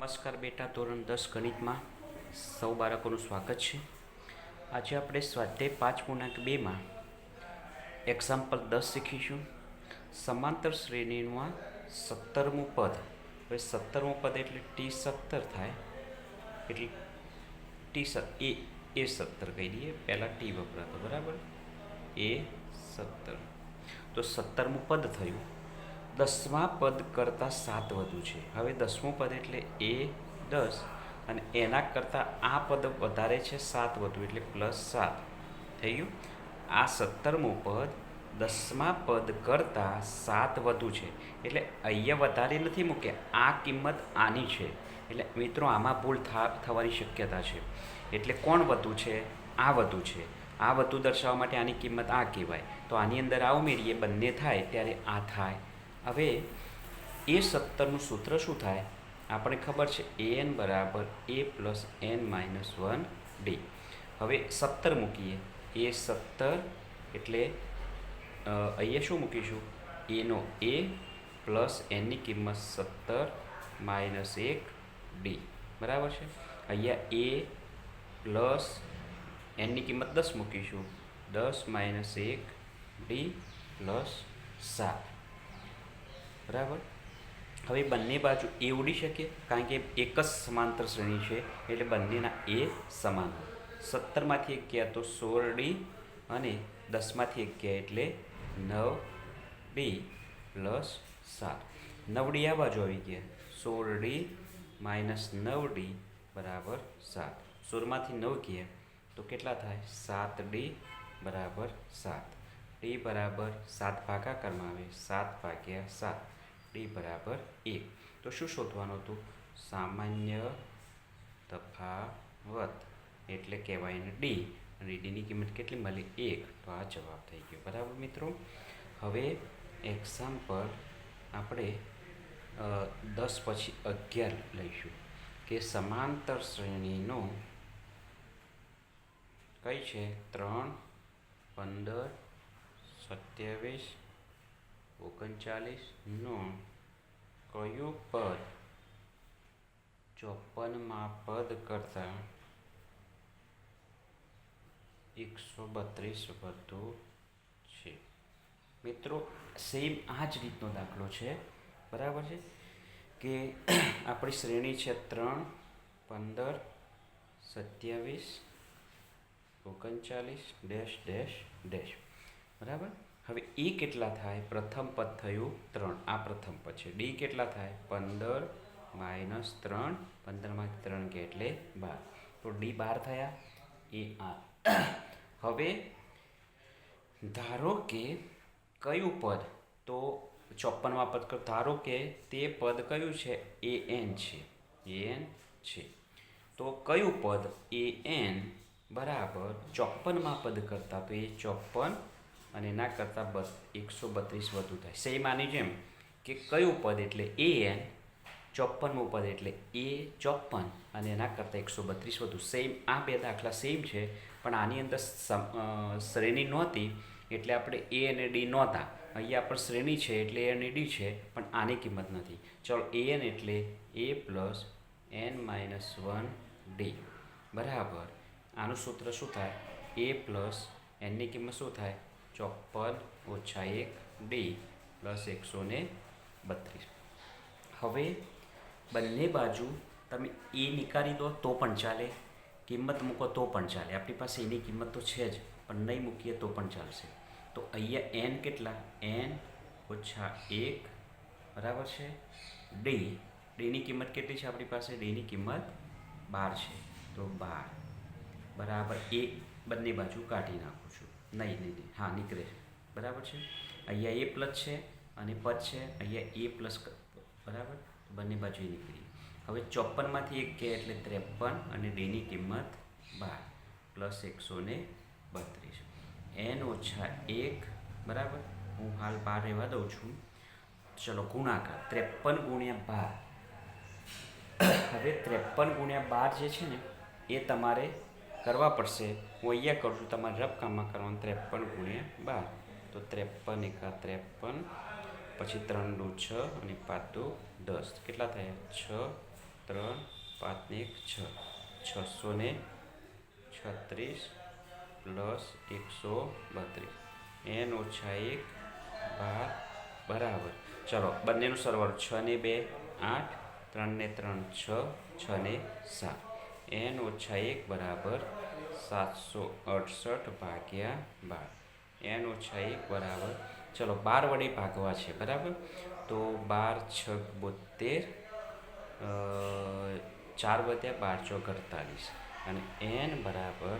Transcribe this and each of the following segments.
નમસ્કાર બેટા, ધોરણ દસ ગણિતમાં સૌ બાળકોનું સ્વાગત છે. આજે આપણે સ્વાધ્યાય પાંચ પૂર્ણાંક બેમાં એક્ઝામ્પલ દસ શીખીશું. સમાંતર શ્રેણીમાં સત્તરમું પદ. હવે સત્તરમું પદ એટલે ટી સત્તર થાય. એટલે ટી સત, એ એ સત્તર કહી દઈએ. પહેલાં ટી વપરાતો, બરાબર? એ સત્તર. તો સત્તરમું પદ થયું. દસમા પદ કરતાં સાત વધુ છે. હવે દસમું પદ એટલે એ દસ અને એના કરતાં આ પદ વધારે છે સાત વધુ એટલે પ્લસ સાત. થઈ ગયું? આ સત્તરમું પદ દસમા પદ કરતાં સાત વધુ છે. એટલે અહીંયા વધારે નથી મૂક્યા. આ કિંમત આની છે. એટલે મિત્રો, આમાં ભૂલ થવાની શક્યતા છે. એટલે કોણ વધુ છે? આ વધુ છે. આ વધુ દર્શાવવા માટે આની કિંમત આ કહેવાય. તો આની અંદર આ ઉમેરીએ, બંને થાય ત્યારે આ થાય. હવે એ સત્તરનું સૂત્ર શું થાય? આપણે ખબર છે એ એન બરાબર A plus N minus one D હવે સત્તર મૂકીએ. એ સત્તર એટલે અહીંયા શું મૂકીશું? એનો એ પ્લસ એનની કિંમત સત્તર માઇનસ એક ડી બરાબર છે? અહીંયા એ પ્લસ એનની કિંમત દસ મૂકીશું. દસ માઇનસ એક ડી પ્લસ સાત. બરાબર? હવે બંને બાજુ એ ઉડી શકે, કારણ કે એક જ સમાંતર શ્રેણી છે, એટલે બંનેના એ સમાન. સત્તરમાંથી એક ગયા તો સોળ ડી અને દસમાંથી એક ગયા એટલે નવ ડી પ્લસ સાત. નવ ડી આ બાજુ આવી ગયા. સોળ ડી માઇનસ નવ ડી બરાબર સાત. સોળમાંથી નવ ગયા, તો કેટલા થાય? સાત ડી બરાબર સાત. ડી બરાબર સાત ભાગાકારમાં આવે. સાત ભાગ્યા સાત. ડી બરાબર એક તો શું શોધવાનું હતું? સામાન્ય તફાવત એટલે કહેવાય એને ડી અને ડીની કિંમત કેટલી મળી? એક. તો આ જવાબ થઈ ગયો. બરાબર મિત્રો? હવે એક્ઝામ્પલ આપણે દસ પછી અગિયાર લઈશું કે સમાંતર શ્રેણીનો કઈ છે? ત્રણ, પંદર, સત્યાવીસ ઓગણચાલીસનો કયું પદ ચોપનમાં પદ કરતાં એકસો બત્રીસ વધુ છે? મિત્રો સેમ આ જ રીતનો દાખલો છે. બરાબર છે? કે આપણી શ્રેણી છે ત્રણ, પંદર, સત્યાવીસ, ઓગણચાલીસ, ડેશ ડેશ ડેશ. બરાબર? હવે એ કેટલા થાય? પ્રથમ પદ થયું ત્રણ. આ પ્રથમ પદ છે. ડી કેટલા થાય? પંદર માઇનસ ત્રણ. પંદરમાંથી ત્રણ કે એટલે બાર. તો ડી બાર થયા. એ આ. હવે ધારો કે કયું પદ? તો ચોપ્પનમાં પદ ધારો કે તે પદ કયું છે? એ એન છે. એ એન છે. તો કયું પદ? એ એન બરાબર ચોપનમાં પદ કરતાં, તો એ ચોપ્પન અને એના કરતાં બસ એકસો બત્રીસ વધુ થાય. સેમ આની જેમ કે કયું પદ એટલે એ એન, ચોપ્પનમું પદ એટલે એ ચોપ્પન, અને એના કરતાં એકસો બત્રીસ વધુ. સેમ આ બે દાખલા સેમ છે, પણ આની અંદર શ્રેણી નહોતી, એટલે આપણે એ અને ડી નહોતા. અહીંયા પણ શ્રેણી છે એટલે એ અને ડી છે, પણ આની કિંમત નથી. ચલો, એ એન એટલે A plus N minus one D. બરાબર. આનું સૂત્ર શું થાય? એ પ્લસ એનની કિંમત શું થાય? ચોપન ઓછા એક ડી પ્લસ એકસો ને બત્રીસ. હવે બંને બાજુ તમે એ નીકાળી દો તો પણ ચાલે, કિંમત મૂકો તો પણ ચાલે. આપણી પાસે એની કિંમત તો છે જ, પણ નહીં મૂકીએ તો પણ ચાલશે. તો અહીંયા એન કેટલા? એન ઓછા એક, બરાબર છે? ડી ડીની કિંમત કેટલી છે આપણી પાસે? ડીની કિંમત બાર છે. તો બાર. બરાબર, એ બંને બાજુ કાઢી નાખું. નહીં નહીં નહીં. હા, નીકળે. બરાબર છે? અહીંયા એ પ્લસ છે અને પદ છે, અહીંયા એ પ્લસ બરાબર? બંને બાજુ નીકળી હવે ચોપ્પનમાંથી એક કે એટલે ત્રેપન અને ડીની કિંમત બાર. પ્લસ એકસો ને બત્રીસ. એન ઓછા એક, બરાબર? હું હાલ બાર રહેવા દઉં છું. ચલો, ગુણાકાર. ત્રેપન ગુણ્યા બાર. હવે ત્રેપન ગુણ્યા બાર જે છે ને, એ તમારે કરવા પડશે, હું અહીંયા કરું છું. તમારે રફકામમાં કરવાનું, ત્રેપન ગુણ્યા બાર. તો ત્રેપન એકા ત્રેપન, પછી ત્રણ દુ છ અને પાંચ દુ દસ. કેટલા થયા? છ, ત્રણ, પાંચ ને એક, છ. છસો ને છત્રીસ પ્લસ એકસો બત્રીસ. એન ઓછા એક બાર બરાબર. ચલો, બંનેનું સરવાળો છ ને બે, આઠ, ત્રણ ને ત્રણ, છ છ ને સાત. એન ઓછા એક બરાબર સાતસો અડસઠ ભાગ્યા બાર. એન ઓછા એક બરાબર, ચલો બાર વડે ભાગવા છે, બરાબર? તો બાર છ બોતેર ચાર વધ્યા બાર ચોક અડતાલીસ અને એન બરાબર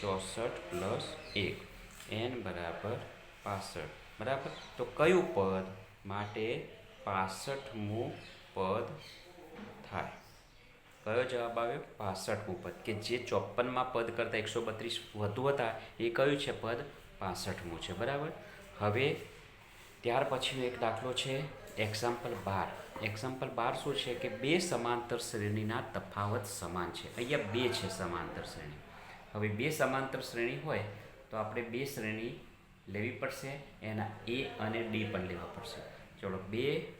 ચોસઠ પ્લસ એક. એન બરાબર પાસઠ. બરાબર? તો કયું પદ માટે પાસઠમું પદ થાય? કયો જવાબ આવ્યો? પાસઠમું પદ કે જે ચોપનમાં પદ કરતાં એકસો બત્રીસ વધુ હતા, એ કયું છે પદ? પાસઠમું છે. બરાબર? હવે ત્યાર પછીનો એક દાખલો છે એક્ઝામ્પલ બાર. એક્ઝામ્પલ બાર શું છે? કે બે સમાંતર શ્રેણીના તફાવત સમાન છે. અહીંયા બે છે સમાંતર શ્રેણી. હવે બે સમાંતર શ્રેણી હોય, તો આપણે બે શ્રેણી લેવી પડશે. એના એ અને ડી પણ લેવા પડશે. ચલો, બે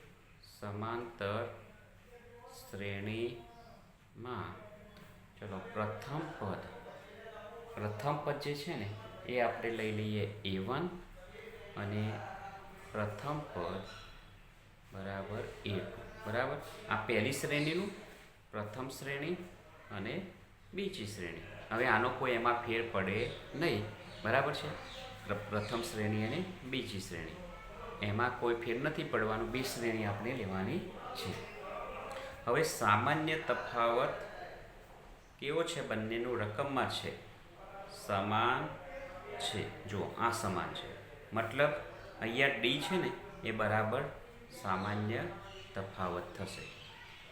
સમાંતર શ્રેણીમાં ચલો, પ્રથમ પદ. પ્રથમ પદ જે છે ને, એ આપણે લઈ લઈએ એ વન અને પ્રથમ પદ બરાબર એ ટુ બરાબર? આ પહેલી શ્રેણીનું, પ્રથમ શ્રેણી અને બીજી શ્રેણી. હવે આનો કોઈ એમાં ફેર પડે નહીં. બરાબર છે? પ્રથમ શ્રેણી અને બીજી શ્રેણી. એમાં કોઈ ફેર નથી પડવાનું. બે શ્રેણી આપણે લેવાની છે. હવે સામાન્ય તફાવત કેવો છે? બંનેનું રકમમાં છે. સમાન છે. જો આ સમાન છે. મતલબ અહીંયા ડી છે ને, એ બરાબર સામાન્ય તફાવત થશે.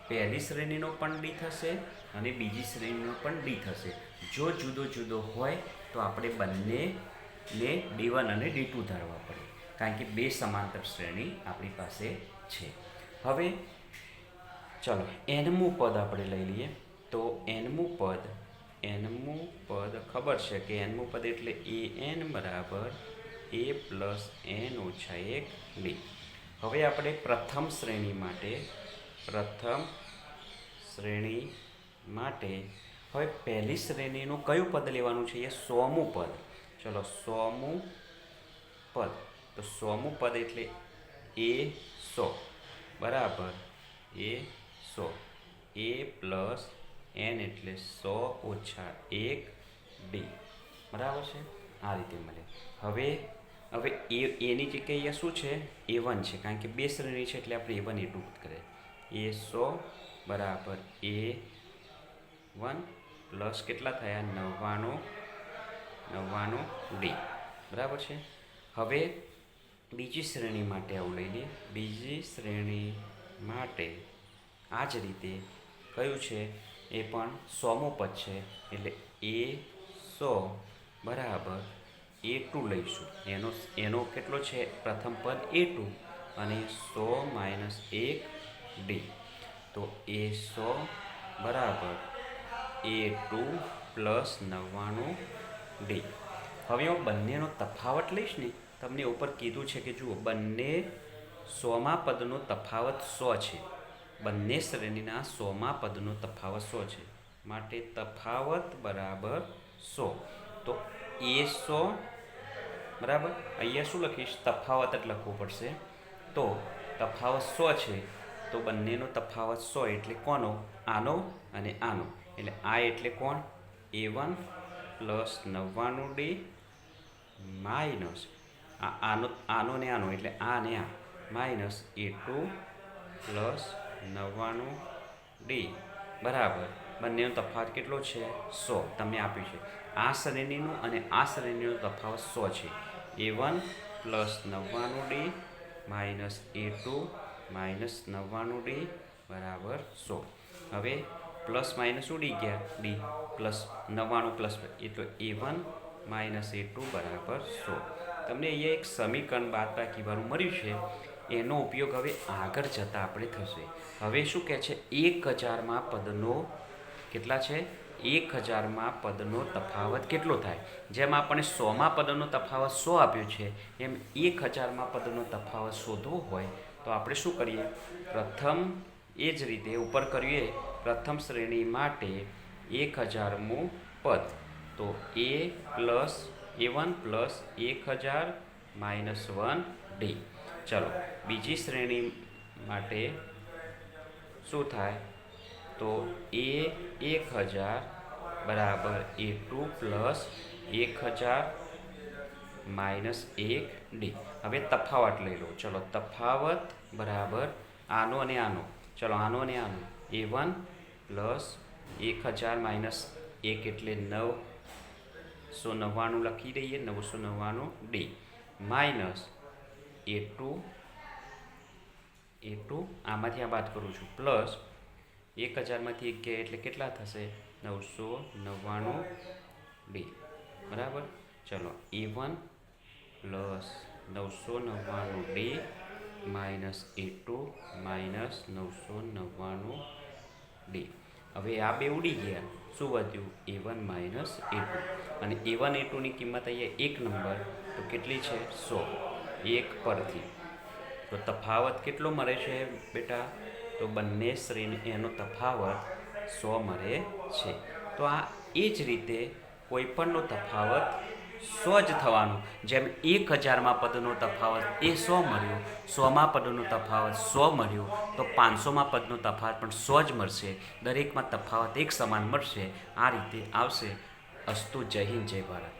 પહેલી શ્રેણીનો પણ ડી થશે અને બીજી શ્રેણીનો પણ ડી થશે. જો જુદો જુદો હોય, તો આપણે બંનેને ડી વન અને ડી ટુ ધારવા પડે. કારણ કે બે સમાંતર શ્રેણી આપણી પાસે છે. હવે ચલો, એનમું પદ આપણે લઈ લઈએ. તો એનમું પદ એનમું પદ ખબર છે કે એનમું પદ એટલે એ એન બરાબર એ પ્લસ એન ઓછા એક ડી. હવે આપણે પ્રથમ શ્રેણી માટે, પ્રથમ શ્રેણી માટે હવે પહેલી શ્રેણીનું કયું પદ લેવાનું છે? એ સોમું પદ. ચલો, સોમું પદ. તો સોમું પદ એટલે એ સો. બરાબર, એ સો. એ પ્લસ એન એટલે સો ઓછા એક ડી બરાબર છે? આ રીતે મળે. હવે હવે એ, એની જગ્યાએ અહીંયા શું છે? એ વન છે, કારણ કે બે શ્રેણી છે એટલે આપણે એ વન એ કરે એ સો બરાબર એ વન પ્લસ કેટલા થયા? નવ્વાણું નવ્વાણું ડી બરાબર છે? હવે બીજી શ્રેણી માટે આવું લઈ લઈએ. બીજી શ્રેણી માટે આ જ રીતે કયું છે? એ પણ સોમું પદ છે. એટલે એ સો બરાબર એ ટુ લઈશું. એનો એનો કેટલો છે? પ્રથમ પદ એ ટુ અને સો માઇનસ એક ડી. તો એ સો બરાબર એ ટુ પ્લસ નવ્વાણું ડી. હવે હું બંનેનો તફાવત લઈશ ને, તમને ઉપર કીધું છે કે જુઓ, બંને સોમા પદનો તફાવત સો છે. બંને શ્રેણીના સોમાં પદનો તફાવત સો છે. માટે તફાવત બરાબર સો. તો એ સો, બરાબર? અહીંયા શું લખીશ? તફાવત જ લખવું પડશે. તો તફાવત સો છે, તો બંનેનો તફાવત સો એટલે કોનો? આનો અને આનો. એટલે આ એટલે કોણ? એ વન પ્લસ નવ્વાણું ડી માઇનસ આ, આનો આનો ને આનો. એટલે આ ને આ. માઇનસ એ ટુ પ્લસ નવ્વાણું ડી બરાબર. બંનેનો તફાવત કેટલો છે? સો. તમે આપ્યું છે. આ શ્રેણીનું અને આ શ્રેણીનો તફાવત સો છે. એ વન પ્લસ નવ્વાણું D minus A two minus નવ્વાણું ડી બરાબર સો. હવે પ્લસ માઇનસ ઉડી ગયા? ડી પ્લસ નવ્વાણું પ્લસ એટલે A one minus A two બરાબર સો. તમને અહીંયા એક સમીકરણ બાદબાકીવાળું મળ્યું છે. એનો ઉપયોગ હવે આગળ જતાં આપણે થશે. હવે શું કહે છે? એક હજારમાં પદનો કેટલા છે? એક હજારમાં પદનો તફાવત કેટલો થાય? જેમ આપણે સોમાં પદનો તફાવત સો આપ્યો છે, એમ એક હજારમાં પદનો તફાવત શોધવો હોય તો આપણે શું કરીએ? પ્રથમ એ જ રીતે ઉપર કરીએ, પ્રથમ શ્રેણી માટે એક હજારમું પદ. તો A plus A one plus એક હજાર માઇનસ વન ડી. ચલો, બીજી શ્રેણી માટે શું થાય? તો એ એક હજાર બરાબર એ ટુ પ્લસ એક હજાર માઇનસ એક ડી. હવે તફાવત લઈ લો. ચલો, તફાવત બરાબર આનો અને આનો. ચલો, આનો અને આનો. એ વન પ્લસ એક હજાર માઇનસ એક એટલે નવ સો નવ્વાણું લખી દઈએ, નવસો નવ્વાણું D. Minus A two A two, આમાંથી આ બાદ કરું છું. પ્લસ એક હજારમાંથી એક એટલે કેટલા થશે? નવસો નવ્વાણું બે. બરાબર? ચલો, એ વન પ્લસ નવસો નવ્વાણું D minus A two minus નવસો નવ્વાણું બે. હવે આ બે ઉડી ગયા. શું વધ્યું? A one minus A two. અને એ વન એ ટુની કિંમત અહીંયા એક નંબર. તો કેટલી છે? સો. એક પરથી. તો તફાવત કેટલો મળે છે બેટા? તો બંને શ્રેણી એનો તફાવત સો મળે છે. તો આ એ જ રીતે કોઈપણનો તફાવત સો જ થવાનું. જેમ એક હજારમાં પદનો તફાવત એ સો મળ્યો, સોમાં પદનો તફાવત સો મળ્યો, તો પાંચસોમાં પદનો તફાવત પણ સો જ મળશે. દરેકમાં તફાવત એક સમાન મળશે. આ રીતે આવશે. અસ્તુ જય હિન્દ, જય ભારત.